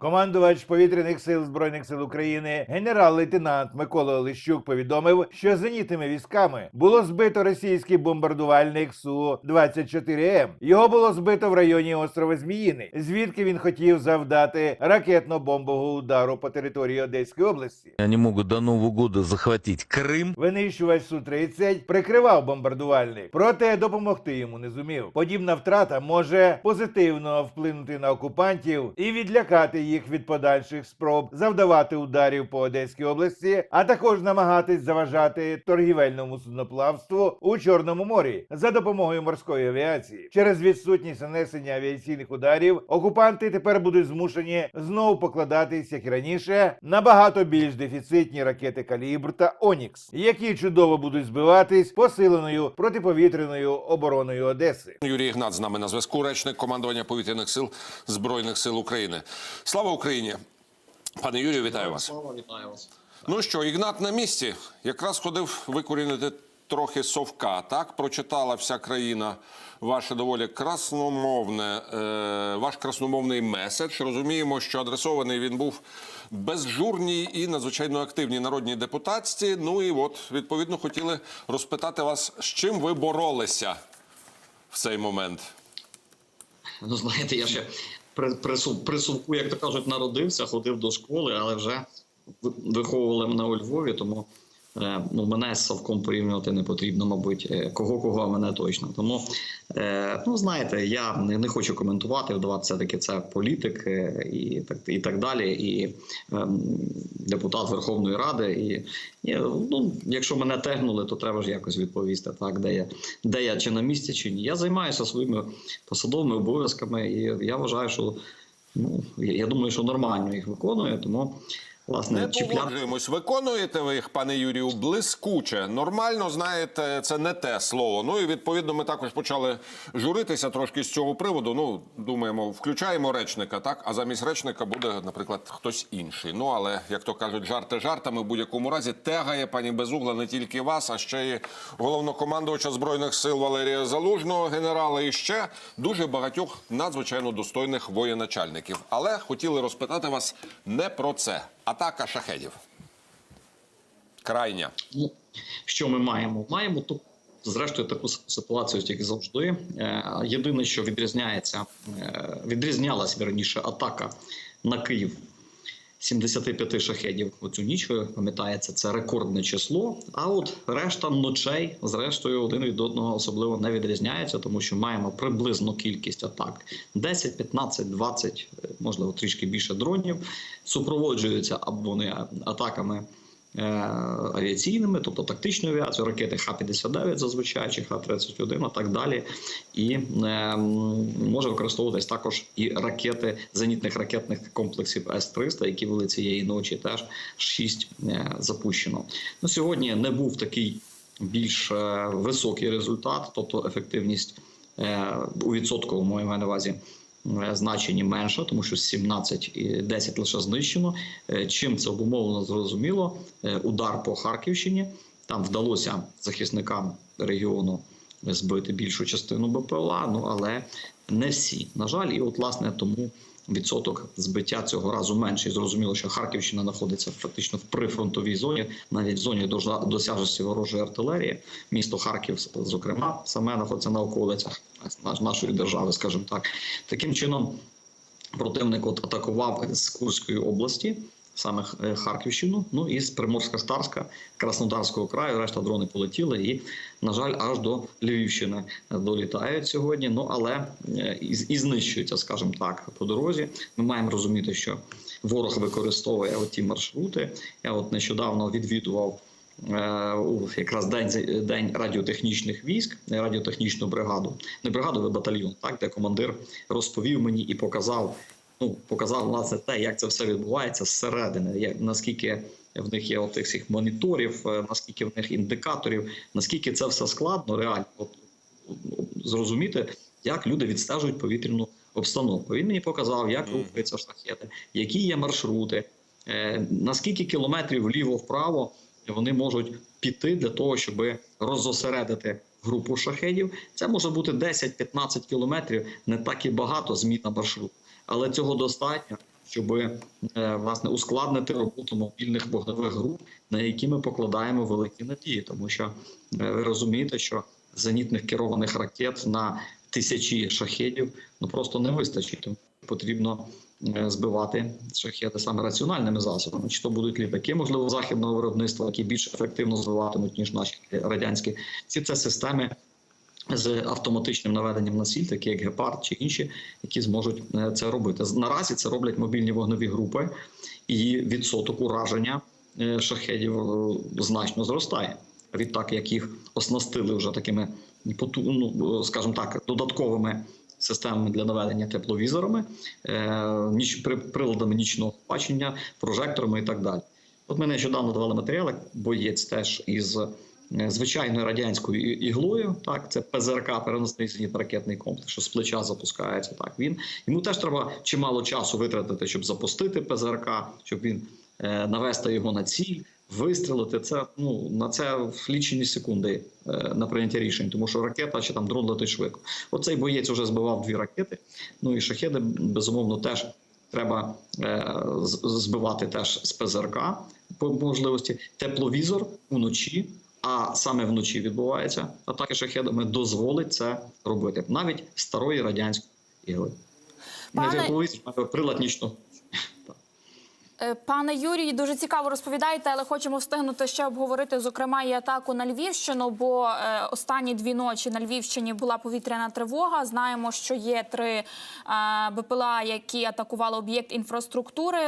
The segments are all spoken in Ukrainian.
Командувач повітряних сил збройних сил України генерал-лейтенант Микола Олещук повідомив, що зенітними військами було збито російський бомбардувальник су 24 м Його було збито в районі острова Зміїни, звідки він хотів завдати ракетно-бомбового удару по території Одеської області. Они могут до Нового года захватить Крым. Винищувач Су-30 прикривав бомбардувальник, проте допомогти йому не зумів. Подібна втрата може позитивно вплинути на окупантів і відлякати їх від подальших спроб завдавати ударів по Одеській області, а також намагатись заважати торгівельному судноплавству у Чорному морі за допомогою морської авіації. Через відсутність нанесення авіаційних ударів окупанти тепер будуть змушені знову покладатись, як і раніше, на багато більш дефіцитні ракети Калібр та Онікс, які чудово будуть збиватись посиленою протиповітряною обороною Одеси. Юрій Ігнат з нами на зв'язку, речник командування повітряних сил Збройних сил України. Слава Україні! Пане Юрію, вітаю вас. Слава, вітаю вас. Ну що, Ігнат на місці. Якраз ходив викорінити трохи совка. Так прочитала вся країна ваше доволі красномовне, е, ваш красномовний меседж. Розуміємо, що адресований він був безжурній і надзвичайно активній народній депутатці. Ну і от відповідно хотіли розпитати вас, з чим ви боролися в цей момент. Ну, знаєте, я ще при, при, при як то кажуть, народився, ходив до школи, але вже ви- виховували мене у Львові, тому ну, мене з совком порівнювати не потрібно, мабуть, е, кого кого, а мене точно. Тому, е, ну, знаєте, я не, не хочу коментувати, вдаватися таки це політик е, і так, і так далі, і ем, депутат Верховної Ради. І, і ну, якщо мене тегнули, то треба ж якось відповісти, так, де я, де я чи на місці, чи ні. Я займаюся своїми посадовими обов'язками, і я вважаю, що ну, я думаю, що нормально їх виконую, тому. Власне, Не погоджуємось. Виконуєте ви їх, пане Юрію, блискуче. Нормально, знаєте, це не те слово. Ну і відповідно ми також почали журитися трошки з цього приводу. Ну, думаємо, включаємо речника, так? А замість речника буде, наприклад, хтось інший. Ну, але, як то кажуть, жарти жартами в будь-якому разі тегає пані Безугла не тільки вас, а ще й головнокомандувача Збройних сил Валерія Залужного, генерала, і ще дуже багатьох надзвичайно достойних воєначальників. Але хотіли розпитати вас не про це. Атака шахедів. Крайня. Ну, що ми маємо? Маємо ту, зрештою, таку ситуацію, як завжди. Е, Єдине, що відрізняється, е, відрізнялась верніше атака на Київ. 75 шахедів оцю ніч, ви пам'ятаєте, це рекордне число. А от решта ночей, зрештою, один від одного особливо не відрізняється, тому що маємо приблизну кількість атак: 10, 15, 20, е, можливо, трішки більше дронів. Супроводжуються або не атаками авіаційними, тобто тактичною авіацією, ракети Х-59 зазвичай, чи Х-31 і так далі. І е, може використовуватись також і ракети зенітних ракетних комплексів С-300, які були цієї ночі, теж 6 е, запущено. Ну, сьогодні не був такий більш е, високий результат, тобто ефективність е, у відсотковому маю на увазі е, значенні менша, тому що 17 і 10 лише знищено. Е, Чим це обумовлено, зрозуміло. Е, Удар по Харківщині. Там вдалося захисникам регіону збити більшу частину БПЛА, ну але не всі. На жаль, і от власне тому відсоток збиття цього разу менший. Зрозуміло, що Харківщина знаходиться фактично в прифронтовій зоні, навіть в зоні досяжності ворожої артилерії. Місто Харків, зокрема, саме знаходиться на околицях нашої держави, скажімо так. Таким чином, противник от атакував з Курської області. Саме е, Харківщину, ну і з Приморська-Старська, Краснодарського краю, решта дрони полетіли, і, на жаль, аж до Львівщини долітають сьогодні. Ну але е, і, знищуються, скажімо так, по дорозі. Ми маємо розуміти, що ворог використовує ті маршрути. Я от нещодавно відвідував якраз день день радіотехнічних військ, радіотехнічну бригаду, не бригаду, а батальйон, так де командир розповів мені і показав. Ну, показав власне те, як це все відбувається зсередини, як наскільки в них є от цих всіх моніторів, е, наскільки в них індикаторів, наскільки це все складно, реально от, зрозуміти, як люди відстежують повітряну обстановку. Він мені показав, як рухаються шахеди, які є маршрути, е, наскільки кілометрів вліво-вправо вони можуть піти для того, щоб роззосередити групу шахедів. Це може бути 10-15 кілометрів, не так і багато зміна маршруту. Але цього достатньо, щоб е, власне ускладнити роботу мобільних вогневих груп, на які ми покладаємо великі надії, тому що е, ви розумієте, що зенітних керованих ракет на тисячі шахедів ну просто не вистачить. Тому потрібно е, збивати шахеди саме раціональними засобами. Чи то будуть літаки, можливо, західного виробництва, які більш ефективно збиватимуть ніж наші радянські. Ці це системи з автоматичним наведенням на ціль, такі як гепард чи інші, які зможуть е, це робити. Наразі це роблять мобільні вогневі групи, і відсоток ураження е, шахедів значно зростає. Відтак, як їх оснастили вже такими ну, скажімо так, додатковими системами для наведення тепловізорами, е, ніч, приладами нічного бачення, прожекторами і так далі. От ми нещодавно давали матеріали, боєць теж із е, звичайною радянською іглою. Так, це ПЗРК, переносний зенітно-ракетний комплекс, що з плеча запускається. Так, він йому теж треба чимало часу витратити, щоб запустити ПЗРК, щоб він е, навести його на ціль, вистрілити. Це ну на це в лічені секунди е, на прийняття рішень, тому що ракета чи там дрон летить швидко. Оцей боєць вже збивав дві ракети. Ну і шахеди безумовно теж треба е, збивати теж з ПЗРК по можливості. Тепловізор вночі, а саме вночі відбувається атаки шахедами, дозволить це робити навіть старої радянської ігли. Пане- Не тепловізор, а прилад нічного. Е, Пане Юрій, дуже цікаво розповідаєте, але хочемо встигнути ще обговорити, зокрема, і атаку на Львівщину. Бо е, останні дві ночі на Львівщині була повітряна тривога. Знаємо, що є три е, БПЛА, які атакували об'єкт інфраструктури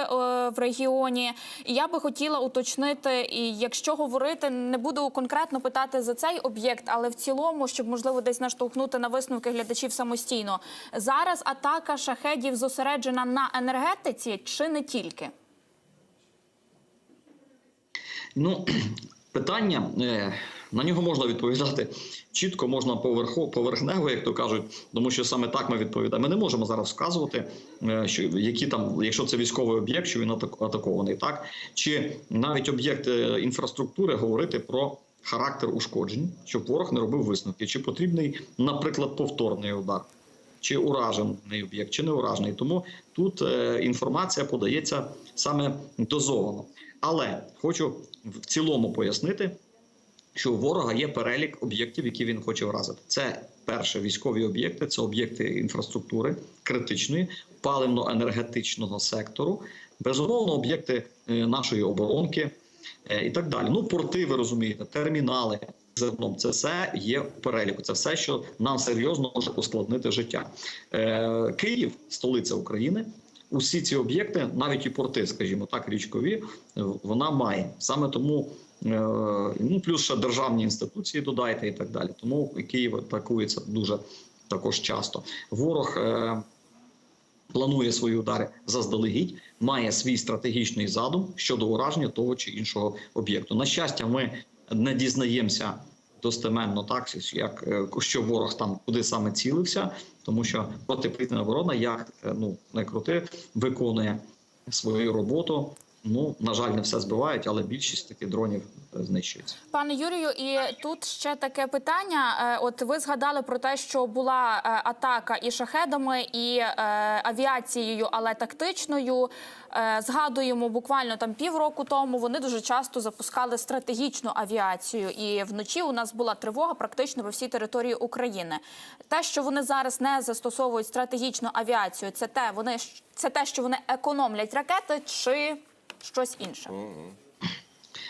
в регіоні. І я би хотіла уточнити, і якщо говорити, не буду конкретно питати за цей об'єкт, але в цілому, щоб можливо десь наштовхнути на висновки глядачів самостійно. Зараз атака шахедів зосереджена на енергетиці чи не тільки? Ну, питання е, на нього можна відповідати чітко, можна поверху, поверхнево, як то кажуть, тому що саме так ми відповідаємо. Ми не можемо зараз вказувати, е, що які там, якщо це військовий об'єкт, що він атак- атакований, так чи навіть об'єкт е, інфраструктури говорити про характер ушкоджень, щоб ворог не робив висновки, чи потрібний, наприклад, повторний удар. Чи уражений об'єкт, чи не уражений. Тому тут е, інформація подається саме дозовано. Але хочу в цілому пояснити, що у ворога є перелік об'єктів, які він хоче вразити. Це перше військові об'єкти, це об'єкти інфраструктури критичної, паливно-енергетичного сектору, безумовно, об'єкти е, нашої оборонки е, і так далі. Ну, порти, ви розумієте, термінали. Зерном це все є в переліку. Це все, що нам серйозно може ускладнити життя. Е, Київ, столиця України. Усі ці об'єкти, навіть і порти, скажімо так, річкові, е, вона має саме тому. е, Ну, плюс ще державні інституції додайте і так далі. Тому Київ атакується дуже також часто. Ворог планує свої удари заздалегідь, має свій стратегічний задум щодо ураження того чи іншого об'єкту. На щастя, ми не дізнаємося достеменно так, як е, що ворог там куди саме цілився, тому що протиповітряна оборона, як е, ну не крути, виконує свою роботу. Ну на жаль, не все збивають, але більшість таких дронів е, знищується. Пане Юрію, і тут ще таке питання. Е, От ви згадали про те, що була е, атака і шахедами, і авіацією, але тактичною. Згадуємо буквально там півроку тому. Вони дуже часто запускали стратегічну авіацію, і вночі у нас була тривога практично по всій території України. Те, що вони зараз не застосовують стратегічну авіацію, це те, вони це те, що вони економлять ракети, чи щось інше.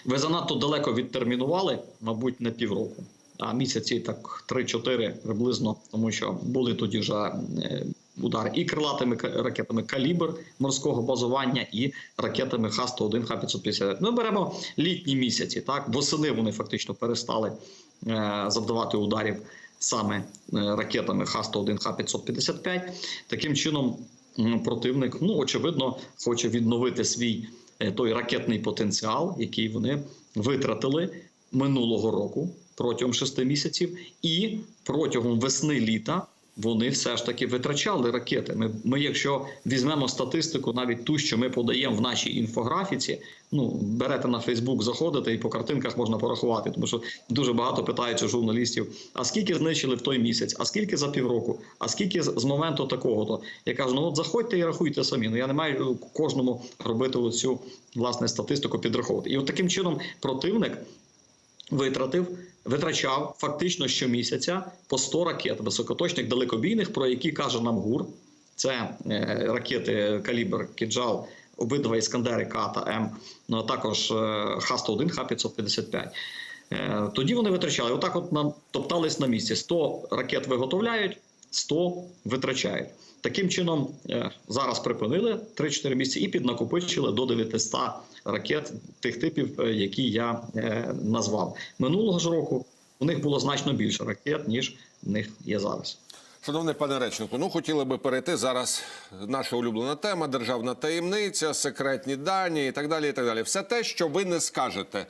Ви занадто далеко відтермінували, мабуть, не півроку, а місяці так 3-4 приблизно, тому що були тоді вже е, удари і крилатими ракетами калібр морського базування, і ракетами Х-101, Х-550. Ми беремо літні місяці. Так восени вони фактично перестали е, завдавати ударів саме е, ракетами Х-101, Х-555. Таким чином, противник, ну очевидно, хоче відновити свій той ракетний потенціал, який вони витратили минулого року протягом шести місяців, і протягом весни літа вони все ж таки витрачали ракети. Ми, ми, якщо візьмемо статистику, навіть ту, що ми подаємо в нашій інфографіці, ну берете на Фейсбук, заходите і по картинках можна порахувати, тому що дуже багато питаються журналістів: а скільки знищили в той місяць, а скільки за півроку, а скільки з, моменту такого? То я кажу: ну от заходьте і рахуйте самі. Ну я не маю кожному робити оцю власне статистику підраховувати. І от таким чином противник витратив, витрачав фактично щомісяця по 100 ракет високоточних далекобійних, про які каже нам ГУР. Це е, ракети калібр Кіджал, обидва іскандери К та М, ну а також е, Х-101, Х-555. Е, тоді вони витрачали. Отак от нам топтались на місці. 100 ракет виготовляють, 100 витрачають. Таким чином, е, зараз припинили 3-4 місяці і піднакопичили до 900 ракет тих типів, е, які я е, назвав. Минулого ж року у них було значно більше ракет, ніж в них є зараз. Шановний пане речнику, ну хотіли би перейти зараз. Наша улюблена тема, державна таємниця, секретні дані і так далі. І так далі. Все те, що ви не скажете